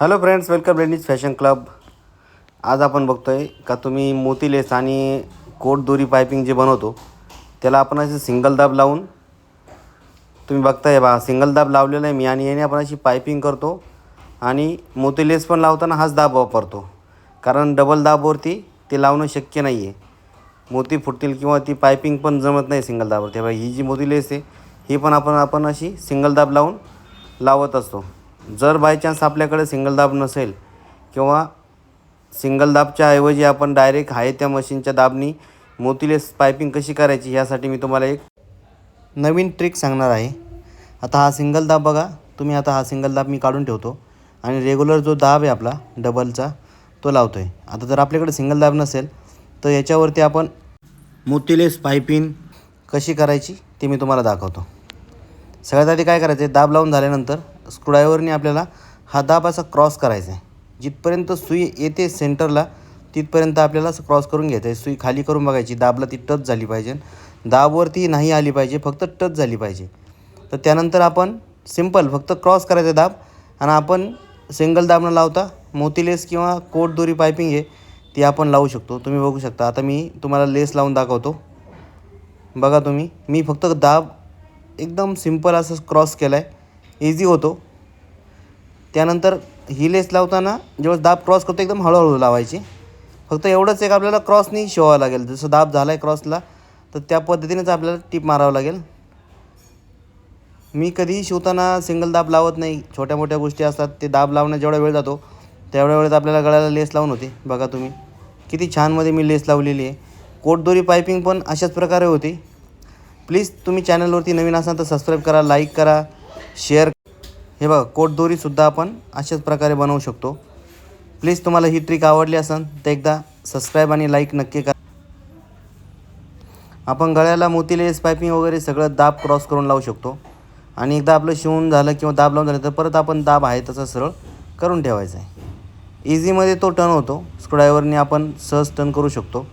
Hello friends welcome ladies fashion club आज आपण बघतो आहे का तुम्ही मोतीलेस आणि कोट दोरी पायपिंग जे बनवतो त्याला आपण असे सिंगल दाब लावून तुम्ही बघताय बा सिंगल दाब लावलेला आहे मी आणि याने आपण अशी पायपिंग करतो आणि मोतीलेस पण लावताना हाच दाब वापरतो. कारण डबल दाबवरती ते लावणं शक्य नाही आहे मोती फुटतील किंवा ती पायपिंग पण जमत नाही सिंगल दाबवर तेव्हा ही जी मोती लेस आहे ही पण आपण आपण अशी सिंगल दाब लावून लावत असतो. जर बाय चान्स आपल्याकडे सिंगल दाब नसेल किंवा सिंगल दाबच्या ऐवजी आपण डायरेक्ट आहे त्या मशीनच्या दाबनी मोतीलेस पायपिंग कशी करायची ह्यासाठी मी तुम्हाला एक नवीन ट्रिक सांगणार आहे. आता हा सिंगल दाब बघा. तुम्ही आता हा सिंगल दाब मी काढून ठेवतो. आणि रेग्युलर जो दाब आहे आपला डबलचा तो लावतो आहे आता जर आपल्याकडे सिंगल दाब नसेल तर याच्यावरती आपण मोतीलेस पायपिंग कशी करायची ते मी तुम्हाला दाखवतो. सगळ्यात आधी काय करायचं आहे दाब लावून झाल्यानंतर स्क्रूड्रायव्हरने आपल्याला हा दाब असा क्रॉस करायचा आहे जिथपर्यंत सुई येते सेंटरला तिथपर्यंत आपल्याला असं क्रॉस करून घ्यायचं आहे सुई खाली करून बघायची दाबला ती टच झाली पाहिजे. दाबवरती नाही आली पाहिजे फक्त टच झाली पाहिजे. तर त्यानंतर आपण सिंपल फक्त क्रॉस करायचं दाब आणि आपण सिंगल दाब न लावता मोतीलेस किंवा कोट दोरी पायपिंग आहे ती आपण लावू शकतो. तुम्ही बघू शकता. आता मी तुम्हाला लेस लावून दाखवतो. बघा तुम्ही. मी फक्त दाब एकदम सिंपल असं क्रॉस केला आहे इझी होतो. त्यानंतर ही लेस लावताना जेव्हा दाब क्रॉस करतो एकदम हळूहळू लावायची. फक्त एवढंच एक आपल्याला क्रॉसनी शिवावं लागेल. जसं दाब झाला आहे क्रॉसला तर त्या पद्धतीनेच आपल्याला टीप मारावं लागेल. मी कधीही शिवताना सिंगल दाब लावत नाही. छोट्या मोठ्या गोष्टी असतात ते दाब लावण्यात जेवढा वेळ जातो तेवढ्या वेळेत आपल्याला गळ्याला लेस लावून होते. बघा तुम्ही. किती छानमध्ये मी लेस लावलेली आहे. कोटदोरी पायपिंग पण अशाच प्रकारे होती. प्लीज तुम्ही चॅनलवरती नवीन असाल तर सबस्क्राईब करा लाईक करा शेअर हे बघा कोटदोरीसुद्धा आपण अशाच प्रकारे बनवू शकतो. प्लीज तुम्हाला ही ट्रिक आवडली असेल तर एकदा सबस्क्राईब आणि लाईक नक्की करा. आपण गळ्याला मोतीलेस पायपिंग वगैरे सगळं दाब क्रॉस करून लावू शकतो. आणि एकदा आपलं शिवून झालं किंवा दाब लावून झालं तर परत आपण दाब आहे तसा सरळ करून ठेवायचा आहे. इझीमध्ये तो टर्न होतो. स्क्रूड्रायव्हरने आपण सहज टर्न करू शकतो.